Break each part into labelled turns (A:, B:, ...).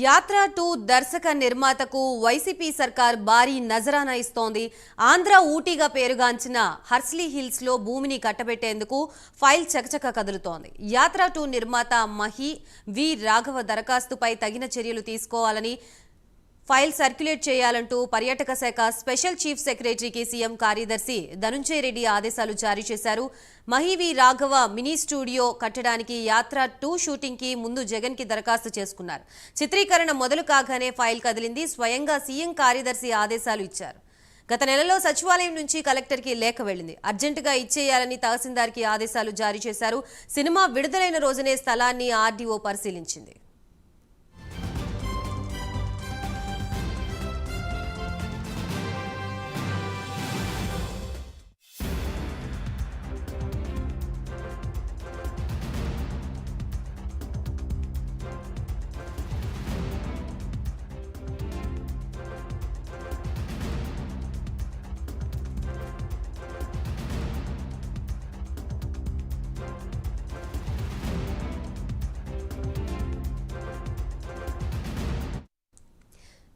A: యాత్ర టూ దర్శక నిర్మాతకు వైసీపీ సర్కార్ భారీ నజరాన ఇస్తోంది. ఆంధ్ర ఊటీగా పేరుగాంచిన హర్స్లీ హిల్స్లో భూమిని కట్టబెట్టేందుకు ఫైల్ చకచక కదులుతోంది. యాత్ర టూ నిర్మాత మహి వి రాఘవ దరఖాస్తుపై తగిన చర్యలు తీసుకోవాలని ఫైల్ సర్క్యులేట్ చేయాలంటూ పర్యాటక శాఖ స్పెషల్ చీఫ్ సెక్రటరీకి సీఎం కార్యదర్శి ధనుంజయ రెడ్డి ఆదేశాలు జారీ చేశారు. మహివి రాఘవ మినీ స్టూడియో కట్టడానికి యాత్ర టూ షూటింగ్కి ముందు జగన్కి దరఖాస్తు చేసుకున్నారు. చిత్రీకరణ మొదలు కాగానే ఫైల్ కదిలింది. స్వయంగా సీఎం కార్యదర్శి ఆదేశాలు ఇచ్చారు. గత నెలలో సచివాలయం నుంచి కలెక్టర్కి లేఖ వెళ్ళింది. అర్జెంటుగా ఇచ్చేయాలని తహసీల్దార్కి ఆదేశాలు జారీ చేశారు. సినిమా విడుదలైన రోజునే స్థలాన్ని ఆర్డీఓ పరిశీలించింది.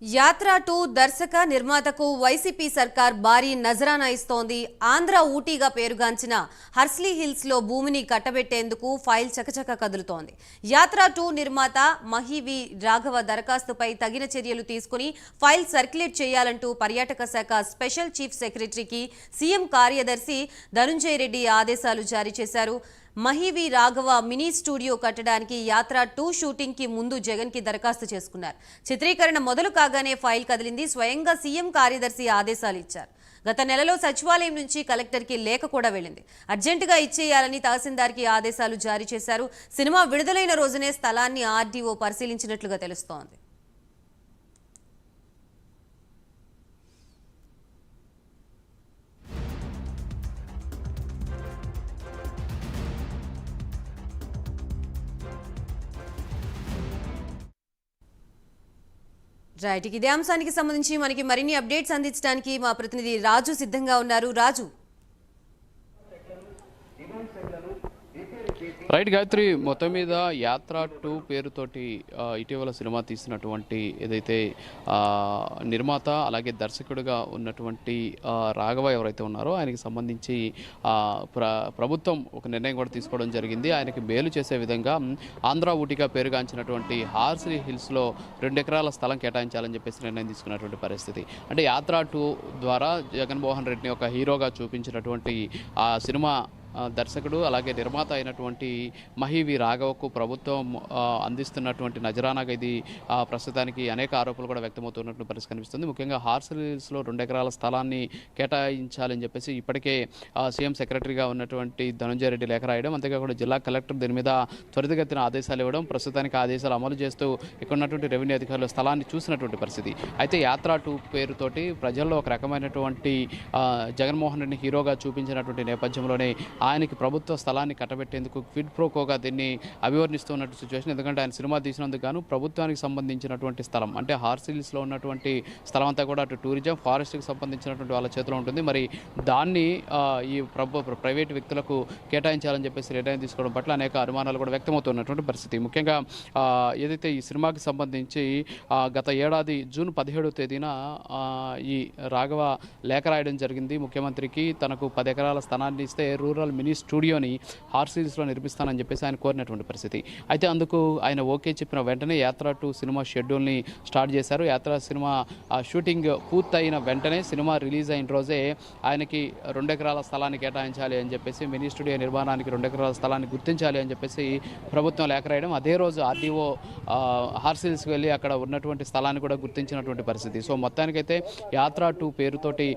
A: యాత్ర టూ దర్శక నిర్మాతకు వైసీపీ సర్కార్ భారీ నజరానా ఇస్తోంది. ఆంధ్ర ఊటీగా పేరుగాంచిన హర్స్లీ హిల్స్లో భూమిని కట్టబెట్టేందుకు ఫైల్ చకచక కదులుతోంది. యాత్ర టూ నిర్మాత మహివి రాఘవ దరఖాస్తుపై తగిన చర్యలు తీసుకుని ఫైల్ సర్క్యులేట్ చేయాలంటూ పర్యాటక శాఖ స్పెషల్ చీఫ్ సెక్రటరీకి సీఎం కార్యదర్శి ధనుంజయ రెడ్డి ఆదేశాలు జారీ చేశారు. మహివి రాఘవ మినీ స్టూడియో కట్టడానికి యాత్ర టూ షూటింగ్కి ముందు జగన్కి దరఖాస్తు చేసుకున్నారు. చిత్రీకరణ మొదలు కాగానే ఫైల్ కదిలింది. స్వయంగా సీఎం కార్యదర్శి ఆదేశాలు ఇచ్చారు. గత నెలలో సచివాలయం నుంచి కలెక్టర్కి లేఖ కూడా వెళ్ళింది. అర్జెంటుగా ఇచ్చేయాలని తహసీల్దార్కి ఆదేశాలు జారీ చేశారు. సినిమా విడుదలైన రోజునే స్థలాన్ని ఆర్డీఓ పరిశీలించినట్లుగా తెలుస్తోంది. రైట్. ఇక ఇదే అంశానికి సంబంధించి మనకి మరిన్ని అప్డేట్స్ అందించడానికి మా ప్రతినిధి రాజు సిద్ధంగా ఉన్నారు. రాజు.
B: రైట్ గాయత్రి మొత్తం మీద యాత్ర టూ పేరుతోటి ఇటీవల సినిమా తీసినటువంటి ఏదైతే నిర్మాత అలాగే దర్శకుడిగా ఉన్నటువంటి రాఘవ ఎవరైతే ఉన్నారో ఆయనకి సంబంధించి ప్ర ప్రభుత్వం ఒక నిర్ణయం కూడా తీసుకోవడం జరిగింది. ఆయనకి మేలు చేసే విధంగా ఆంధ్ర ఊటిగా పేరుగాంచినటువంటి హార్స్లీ హిల్స్లో రెండు ఎకరాల స్థలం కేటాయించాలని చెప్పేసి నిర్ణయం తీసుకున్నటువంటి పరిస్థితి. అంటే యాత్ర టూ ద్వారా జగన్మోహన్ రెడ్డిని ఒక హీరోగా చూపించినటువంటి ఆ సినిమా దర్శకుడు అలాగే నిర్మాత అయినటువంటి మహివి రాఘవకు ప్రభుత్వం అందిస్తున్నటువంటి నజరానాగా ఇది ప్రస్తుతానికి అనేక ఆరోపణలు కూడా వ్యక్తమవుతున్నట్టు పరిస్థితి కనిపిస్తుంది ముఖ్యంగా హార్సిల్స్లో రెండు ఎకరాల స్థలాన్ని కేటాయించాలని చెప్పేసి ఇప్పటికే సీఎం సెక్రటరీగా ఉన్నటువంటి ధనంజయ రెడ్డి లేఖ రాయడం అంతేకాకుండా జిల్లా కలెక్టర్ దీని మీద త్వరితగతిన ఆదేశాలు ఇవ్వడం ప్రస్తుతానికి ఆదేశాలు అమలు చేస్తూ ఇక్కడ ఉన్నటువంటి రెవెన్యూ అధికారులు స్థలాన్ని చూసినటువంటి పరిస్థితి. అయితే యాత్ర టూ పేరుతోటి ప్రజల్లో ఒక రకమైనటువంటి జగన్మోహన్ రెడ్డిని హీరోగా చూపించినటువంటి నేపథ్యంలోనే ఆయనకి ప్రభుత్వ స్థలాన్ని కట్టబెట్టేందుకు క్విడ్ ప్రోకోగా దీన్ని అభివర్ణిస్తున్నట్టు సిచ్యువేషన్ ఎందుకంటే ఆయన సినిమా తీసినందుకు గాను ప్రభుత్వానికి సంబంధించినటువంటి స్థలం అంటే హార్సిల్స్లో ఉన్నటువంటి స్థలం అంతా కూడా అటు టూరిజం ఫారెస్ట్కి సంబంధించినటువంటి వాళ్ళ చేతిలో ఉంటుంది. మరి దాన్ని ఈ ప్రభు ప్రైవేట్ వ్యక్తులకు కేటాయించాలని చెప్పేసి నిర్ణయం తీసుకోవడం పట్ల అనేక అనుమానాలు కూడా వ్యక్తమవుతున్నటువంటి పరిస్థితి. ముఖ్యంగా ఏదైతే ఈ సినిమాకి సంబంధించి గత ఏడాది జూన్ పదిహేడవ తేదీన ఈ రాఘవ లేఖ రాయడం జరిగింది. ముఖ్యమంత్రికి తనకు పది ఎకరాల స్థలాన్ని ఇస్తే రూరల్ మినీ స్టూడియోని హార్సిల్స్లో నిర్మిస్తానని చెప్పేసి ఆయన కోరినటువంటి పరిస్థితి. అయితే అందుకు ఆయన ఓకే చెప్పిన వెంటనే యాత్ర టూ సినిమా షెడ్యూల్ని స్టార్ట్ చేశారు. యాత్ర సినిమా షూటింగ్ పూర్తయిన వెంటనే సినిమా రిలీజ్ అయిన రోజే ఆయనకి రెండు ఎకరాల స్థలాన్ని కేటాయించాలి అని చెప్పేసి మినీ స్టూడియో నిర్మాణానికి రెండు ఎకరాల స్థలాన్ని గుర్తించాలి అని చెప్పేసి ప్రభుత్వం లేఖ రాయడం. అదే రోజు ఆర్డీఓ హార్సిల్స్కి వెళ్ళి అక్కడ ఉన్నటువంటి స్థలాన్ని కూడా గుర్తించినటువంటి పరిస్థితి. సో మొత్తానికైతే యాత్ర టూ పేరుతోటి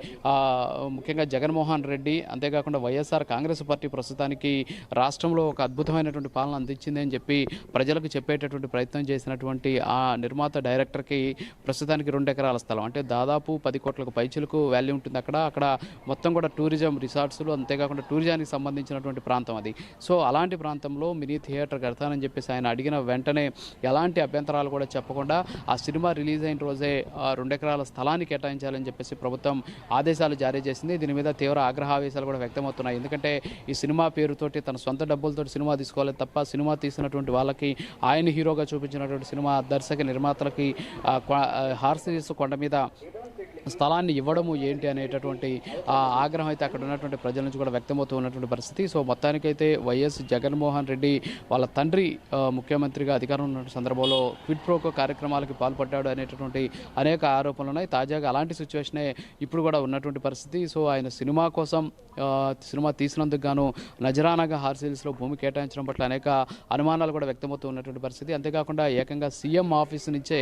B: ముఖ్యంగా జగన్మోహన్ రెడ్డి అంతేకాకుండా వైఎస్ఆర్ కాంగ్రెస్ పార్టీ ప్రస్తుతానికి రాష్ట్రంలో ఒక అద్భుతమైనటువంటి పాలన అందించింది అని చెప్పి ప్రజలకు చెప్పేటటువంటి ప్రయత్నం చేసినటువంటి ఆ నిర్మాత డైరెక్టర్కి ప్రస్తుతానికి రెండు ఎకరాల స్థలం. అంటే దాదాపు పది కోట్లకు పైచులకు వాల్యూ ఉంటుంది అక్కడ. అక్కడ మొత్తం కూడా టూరిజం రిసార్ట్స్లు అంతేకాకుండా టూరిజానికి సంబంధించినటువంటి ప్రాంతం అది. సో అలాంటి ప్రాంతంలో మినీ థియేటర్ కడతానని చెప్పేసి ఆయన అడిగిన వెంటనే ఎలాంటి అభ్యంతరాలు కూడా చెప్పకుండా ఆ సినిమా రిలీజ్ అయిన రోజే రెండు ఎకరాల స్థలాన్ని కేటాయించాలని చెప్పేసి ప్రభుత్వం ఆదేశాలు జారీ చేసింది. దీని మీద తీవ్ర ఆగ్రహావేశాలు కూడా వ్యక్తమవుతున్నాయి. ఎందుకంటే ఈ సినిమా పేరుతోటి తన సొంత డబ్బులతో సినిమా తీసుకోవాలి తప్ప సినిమా తీసినటువంటి వాళ్ళకి ఆయన హీరోగా చూపించినటువంటి సినిమా దర్శక నిర్మాతలకి హార్సిరీస్ కొండ మీద స్థలాన్ని ఇవ్వడము ఏంటి అనేటటువంటి ఆగ్రహం అయితే అక్కడ ఉన్నటువంటి ప్రజల నుంచి కూడా వ్యక్తమవుతూ ఉన్నటువంటి పరిస్థితి. సో మొత్తానికైతే వైఎస్ జగన్మోహన్ రెడ్డి వాళ్ళ తండ్రి ముఖ్యమంత్రిగా అధికారం ఉన్న సందర్భంలో క్విట్ ప్రోకో కార్యక్రమాలకి పాల్పడ్డాడు అనేటటువంటి అనేక ఆరోపణలు ఉన్నాయి. తాజాగా అలాంటి సిచ్యువేషనే ఇప్పుడు కూడా ఉన్నటువంటి పరిస్థితి. సో ఆయన సినిమా కోసం సినిమా తీసినందుకు గాను నజరానాగా హార్సిల్స్లో భూమి కేటాయించడం పట్ల అనేక అనుమానాలు కూడా వ్యక్తమవుతూ ఉన్నటువంటి పరిస్థితి. అంతేకాకుండా ఏకంగా సీఎం ఆఫీస్ నుంచే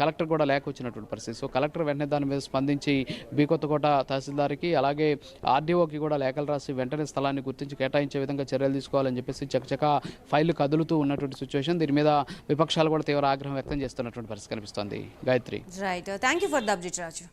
B: కలెక్టర్ కూడా లేక వచ్చినటువంటి పరిస్థితి. సో కలెక్టర్ వెంటనే దాని మీద స్పందించి బి కొత్తకోట తహసీల్దార్కి అలాగే ఆర్డీఓకి కూడా లేఖలు రాసి వెంటనే స్థలాన్ని గుర్తించి కేటాయించే విధంగా చర్యలు తీసుకోవాలని చెప్పేసి చకచక ఫైళ్ళు కదులుతూ ఉన్నటువంటి సిచ్యువేషన్. దీని మీద విపక్షాలు కూడా తీవ్ర ఆగ్రహం వ్యక్తం చేస్తున్నటువంటి పరిస్థితి కనిపిస్తోంది. Gayatri.
A: Right thank you for the update Raju